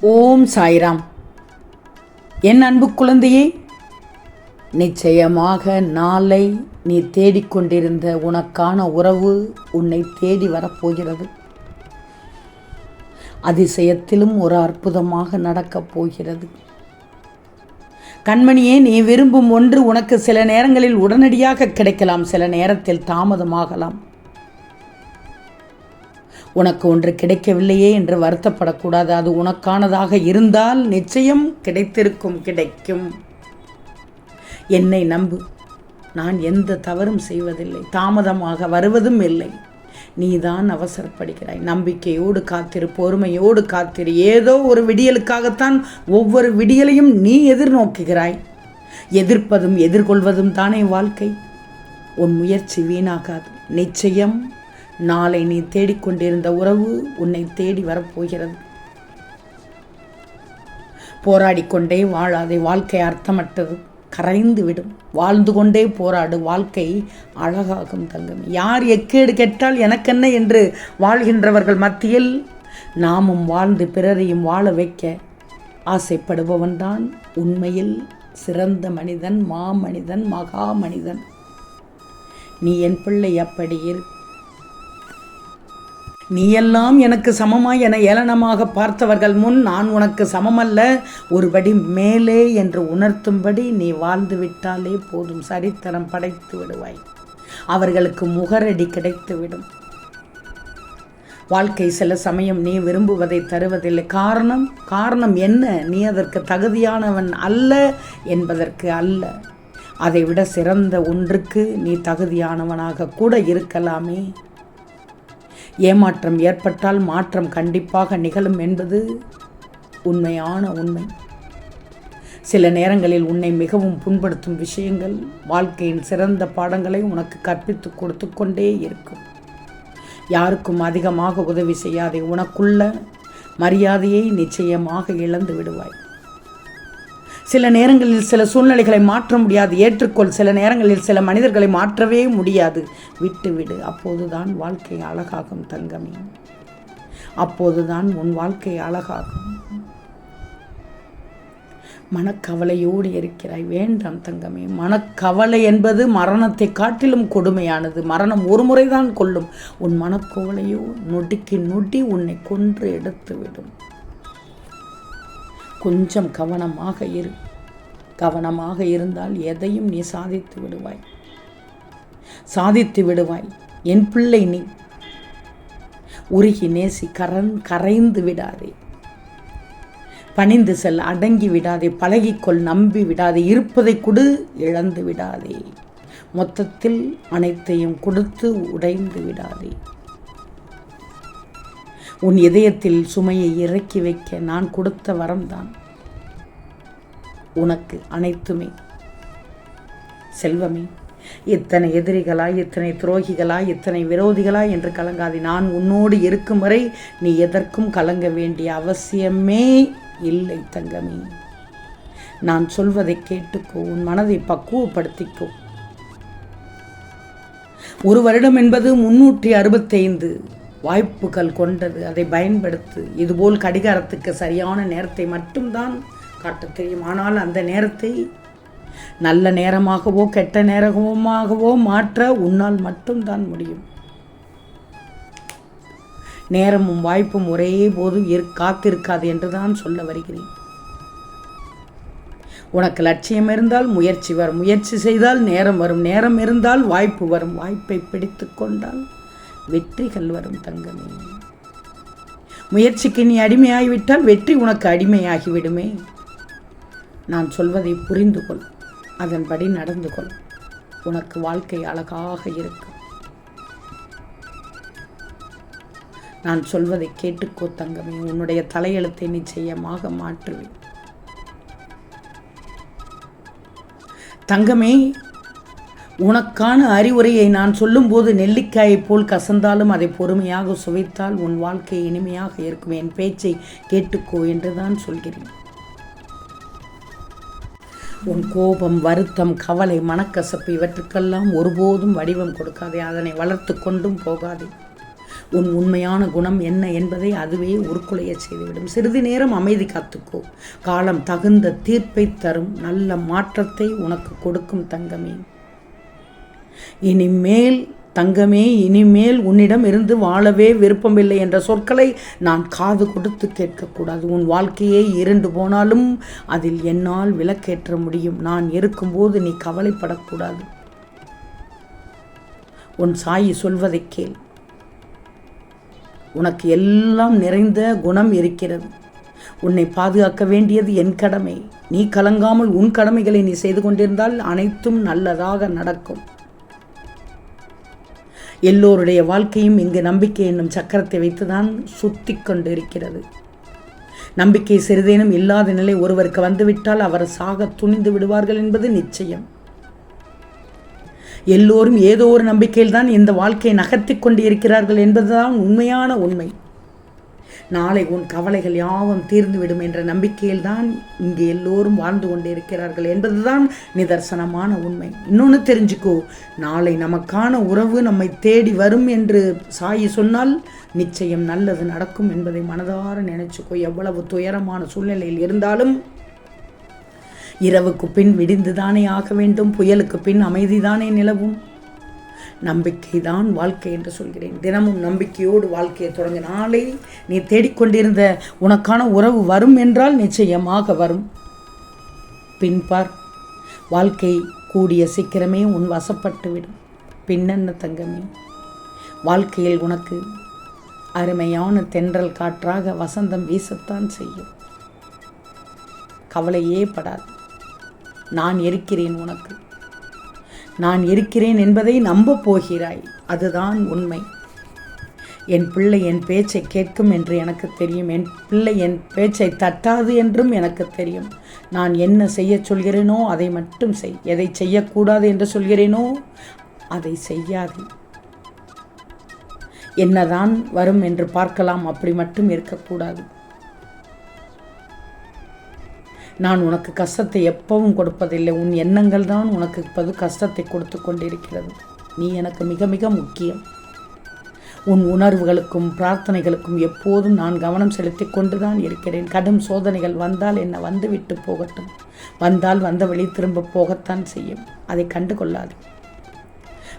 ஓம் சாய்ராம். என் அன்பு குழந்தையே நிச்சயமாக நாளை நீ தேடிக்கொண்டிருந்த உனக்கான உறவு உன்னை தேடி வரப்போகிறது. அதிசயத்திலும் ஒரு அற்புதமாக நடக்கப் போகிறது. கண்மணியே நீ விரும்பும் ஒன்று உனக்கு சில நேரங்களில் உடனடியாக கிடைக்கலாம் சில நேரத்தில் தாமதமாகலாம். உனக்கு ஒன்று கிடைக்கவில்லையே என்று வருத்தப்படக்கூடாது. அது உனக்கானதாக இருந்தால் நிச்சயம் கிடைத்திருக்கும் கிடைக்கும். என்னை நம்பு. நான் எந்த தவறும் செய்வதில்லை. தாமதமாக வருவதும் இல்லை. நீதான் அவசரப்படுகிறாய். நம்பிக்கையோடு காத்திரு பொறுமையோடு காத்திரு. ஏதோ ஒரு விடியலுக்காகத்தான் ஒவ்வொரு விடியலையும் நீ எதிர்நோக்குகிறாய். எதிர்ப்பதும் எதிர்கொள்வதும் தானே வாழ்க்கை. உன் முயற்சி வீணாகாது. நிச்சயம் நாளை நீ தேடிக்கொண்டிருந்த உறவு உன்னை தேடி வரப்போகிறது. போராடிக்கொண்டே வாழாதே வாழ்க்கை அர்த்தமற்றது. கரைந்து விடும் வாழ்ந்து கொண்டே போராடு வாழ்க்கை அழகாகும் தங்கம். யார் எக்கேடு கெட்டால் எனக்கென்ன என்று வாழ்கின்றவர்கள் மத்தியில் நாமும் வாழ்ந்து பிறரையும் வாழ வைக்க ஆசைப்படுபவன்தான் உண்மையில் சிறந்த மனிதன் மாமனிதன் மகா மனிதன் நீ என் பிள்ளை அப்படி இரு. நீயெல்லாம் எனக்கு சமமாய் என ஏளனமாக பார்த்தவர்கள் முன் நான் உனக்கு சமமல்ல. ஒருபடி மேலே என்று உணர்த்தும்படி நீ வாழ்ந்து விட்டாலே போதும். சரித்திரம் படைத்து விடுவாய். அவர்களுக்கு முகரடி கிடைத்துவிடும். வாழ்க்கை சில சமயம் நீ விரும்புவதை தருவதில்லை. காரணம் காரணம் என்ன? நீ அதற்கு தகுதியானவன் அல்ல என்பதற்கு அல்ல. அதைவிட சிறந்த ஒன்றுக்கு நீ தகுதியானவனாக கூட இருக்கலாமே. ஏமாற்றம் ஏற்பட்டால் மாற்றம் கண்டிப்பாக நிகழும் என்பது உண்மையான உண்மை. சில நேரங்களில் உன்னை மிகவும் புண்படுத்தும் விஷயங்கள் வாழ்க்கையின் சிறந்த பாடங்களை உனக்கு கற்பித்து கொடுத்து கொண்டே இருக்கும். யாருக்கும் அதிகமாக உதவி செய்யாதே உனக்குள்ள மரியாதையை நிச்சயமாக இழந்து விடுவாய். சில நேரங்களில் சில சூழ்நிலைகளை மாற்ற முடியாது. ஏற்றுக்கொள். சில நேரங்களில் சில மனிதர்களை மாற்றவே முடியாது. விட்டுவிடு. அப்போதுதான் வாழ்க்கை அழகாகும் தங்கமே. அப்போதுதான் உன் வாழ்க்கை அழகாகும். மனக்கவலையோடு இருக்கிறாய். வேண்டாம் தங்கமே. மனக்கவலை என்பது மரணத்தை காட்டிலும் கொடுமையானது. மரணம் ஒரு முறைதான் கொள்ளும் உன் மனக்கவலையோ நொடிக்கு நொடி உன்னை கொன்று எடுத்துவிடும். கொஞ்சம் கவனமாக இரு. கவனமாக இருந்தால் எதையும் நீ சாதித்து விடுவாய். சாதித்து விடுவாய். என் பிள்ளை நீ. உருகி நேசி கரண் கரைந்து விடாதே. பணிந்து செல் அடங்கி விடாதே. பழகிக்கொள் நம்பி விடாதே. இருப்பதை கொடு இழந்து விடாதே. மொத்தத்தில் அனைத்தையும் கொடுத்து உடைந்து விடாதே. உன் இதயத்தில் சுமையை இறக்கி வைக்க நான் கொடுத்த வரம்தான். உனக்கு அனைத்துமே. செல்வமே இத்தனை எதிரிகளா இத்தனை துரோகிகளா இத்தனை விரோதிகளா என்று கலங்காதே. நான் உன்னோடு இருக்கும் வரை நீ எதற்கும் கலங்க வேண்டிய அவசியமே இல்லை தங்கமே. நான் சொல்வதை கேட்டுக்கோ உன் மனதை பக்குவப்படுத்திக்கோ. ஒரு வருடம் என்பது முன்னூற்றி அறுபத்தைந்து. வாய்ப்புகள் கொண்டது அதை பயன்படுத்து இதுபோல் கடிகாரத்துக்கு சரியான நேரத்தை மட்டும்தான் காட்ட தெரியும். ஆனால் அந்த நேரத்தை நல்ல நேரமாகவோ கெட்ட நேரமாகவோ மாற்ற உன்னால் மட்டும்தான் முடியும். நேரமும் வாய்ப்பும் ஒரே போது இரு காத்திருக்காது என்று தான் சொல்ல வருகிறேன். உனக்கு லட்சியம் இருந்தால் முயற்சி வரும். முயற்சி செய்தால் நேரம் வரும். நேரம் இருந்தால் வாய்ப்பு வரும். வாய்ப்பை பிடித்து கொண்டால் வெற்றிகள் வரும் தங்கமே. முயற்சிக்கு நீ அடிமையாகிவிட்டால் வெற்றி உனக்கு அடிமையாகிவிடுமே. நான் சொல்வதை புரிந்து கொள் அதன்படி நடந்து கொள். உனக்கு வாழ்க்கை அழகாக இருக்கும். நான் சொல்வதை கேட்டுக்கோ தங்கமே உன்னுடைய தலையெழுத்தை நிச்சயமாக மாற்றுவேன். தங்கமே உனக்கான அறிவுரையை நான் சொல்லும்போது நெல்லிக்காயைப் போல் கசந்தாலும் அதை பொறுமையாக சுவைத்தால் உன் வாழ்க்கை இனிமையாக இருக்கும். என் பேச்சை கேட்டுக்கோ என்றுதான் சொல்கிறேன். உன் கோபம் வருத்தம் கவலை மனக்கசப்பு இவற்றுக்கெல்லாம் ஒருபோதும் வடிவம் கொடுக்காதே. அதனை வளர்த்து கொண்டும் போகாதே. உன் உண்மையான குணம் என்ன என்பதை அதுவே உருக்குலைய செய்துவிடும். சிறிது நேரம் அமைதி காத்துக்கோ. காலம் தகுந்த தீர்ப்பை தரும். நல்ல மாற்றத்தை உனக்கு கொடுக்கும் தங்கமே. இனிமேல் தங்கமே இனிமேல் உன்னிடம் இருந்து வாழவே விருப்பமில்லை என்ற சொற்களை நான் காது கொடுத்து கேட்கக்கூடாது. உன் வாழ்க்கையே இருண்டு போனாலும் அதில் என்னால் விளக்கேற்ற முடியும். நான் இருக்கும்போது நீ கவலைப்படக்கூடாது. உன் சாயி சொல்வதை கேள். உனக்கு எல்லாம் நிறைந்த குணம் இருக்கிறது. உன்னை பாதுகாக்க வேண்டியது என் கடமை. நீ கலங்காமல் உன் கடமைகளை நீ செய்து கொண்டிருந்தால் அனைத்தும் நல்லதாக நடக்கும். எல்லோருடைய வாழ்க்கையும் இங்கு நம்பிக்கை என்னும் சக்கரத்தை வைத்துதான் சுத்தி கொண்டு இருக்கிறது நம்பிக்கை சிறிதேனும் இல்லாத நிலை ஒருவருக்கு வந்துவிட்டால் அவர் சாக துணிந்து விடுவார்கள் என்பது நிச்சயம். எல்லோரும் ஏதோ ஒரு நம்பிக்கையில்தான் இந்த வாழ்க்கையை நகர்த்தி கொண்டு இருக்கிறார்கள் என்பதுதான் உண்மையான உண்மை. நாளை உன் கவலைகள் யாவும் தீர்ந்துவிடும் என்ற நம்பிக்கையில் தான் இங்கே எல்லோரும் வாழ்ந்து கொண்டு இருக்கிறார்கள் என்பதுதான் நிதர்சனமான உண்மை. இன்னொன்று தெரிஞ்சுக்கோ நாளை நமக்கான உறவு நம்மை தேடி வரும் என்று சாயி சொன்னால் நிச்சயம் நல்லது நடக்கும் என்பதை மனதார நினைச்சுக்கோ. எவ்வளவு துயரமான சூழ்நிலையில் இருந்தாலும் இரவுக்கு பின் விடிந்துதானே ஆக வேண்டும் புயலுக்கு பின் அமைதிதானே நிலவும். நம்பிக்கை தான் வாழ்க்கை என்று சொல்கிறேன். தினமும் நம்பிக்கையோடு வாழ்க்கையை தொடங்க நாளை நீ தேடிக்கொண்டிருந்த உனக்கான உறவு வரும் என்றால் நிச்சயமாக வரும். பின்பார் வாழ்க்கை கூடிய சீக்கிரமே உன் வசப்பட்டுவிடும். பின்னென்ன தங்கமே? வாழ்க்கையில் உனக்கு அருமையான தென்றல் காற்றாக வசந்தம் வீசத்தான் செய்யும். கவலையே படாது. நான் இருக்கிறேன் உனக்கு. நான் இருக்கிறேன் என்பதை நம்பப் போகிறாய். அதுதான் உண்மை. என் பிள்ளை என் பேச்சை கேட்கும் என்று எனக்கு தெரியும். என் பிள்ளை என் பேச்சை தட்டாது என்றும் எனக்கு தெரியும். நான் என்ன செய்யச் சொல்கிறேனோ அதை மட்டும் செய். எதை செய்யக்கூடாது என்று சொல்கிறேனோ அதை செய்யாது. என்னதான் வரும் என்று பார்க்கலாம். அப்படி மட்டும் இருக்கக்கூடாது. நான் உனக்கு கஷ்டத்தை எப்பவும் கொடுப்பதில்லை. உன் எண்ணங்கள் தான் உனக்கு இப்போது கஷ்டத்தை கொடுத்து கொண்டிருக்கிறது. நீ எனக்கு மிக மிக முக்கியம். உன் உணர்வுகளுக்கும் பிரார்த்தனைகளுக்கும் எப்போதும் நான் கவனம் செலுத்தி கொண்டுதான் இருக்கிறேன். கடும் சோதனைகள் வந்தால் என்னை? வந்து விட்டு போகட்டும். வந்தால் வந்த வழி திரும்ப போகத்தான் செய்யும். அதை கண்டு கொள்ளாது.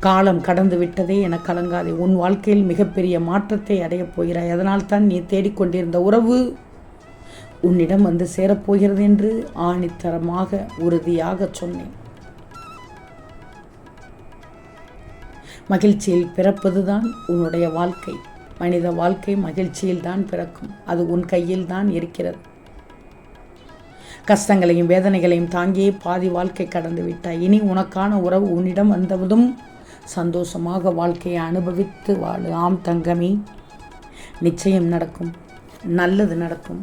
காலம் கடந்து விட்டதே என கலங்காதே. உன் வாழ்க்கையில் மிகப்பெரிய மாற்றத்தை அடையப் போகிறாய். அதனால் தான் நீ தேடிக்கொண்டிருந்த உறவு உன்னிடம் வந்து சேரப்போகிறது என்று ஆணித்தரமாக உறுதியாக சொன்னேன். மகிழ்ச்சியில் பிறப்பதுதான் உன்னுடைய வாழ்க்கை. மனித வாழ்க்கை மகிழ்ச்சியில் தான் பிறக்கும். அது உன் கையில் தான் இருக்கிறது. கஷ்டங்களையும் வேதனைகளையும் தாங்கியே பாதி வாழ்க்கை கடந்து விட்டாய். இனி உனக்கான உறவு உன்னிடம் வந்ததும் சந்தோஷமாக வாழ்க்கையை அனுபவித்து வாழு. ஆம் தங்கமே நிச்சயம் நடக்கும். நல்லது நடக்கும்.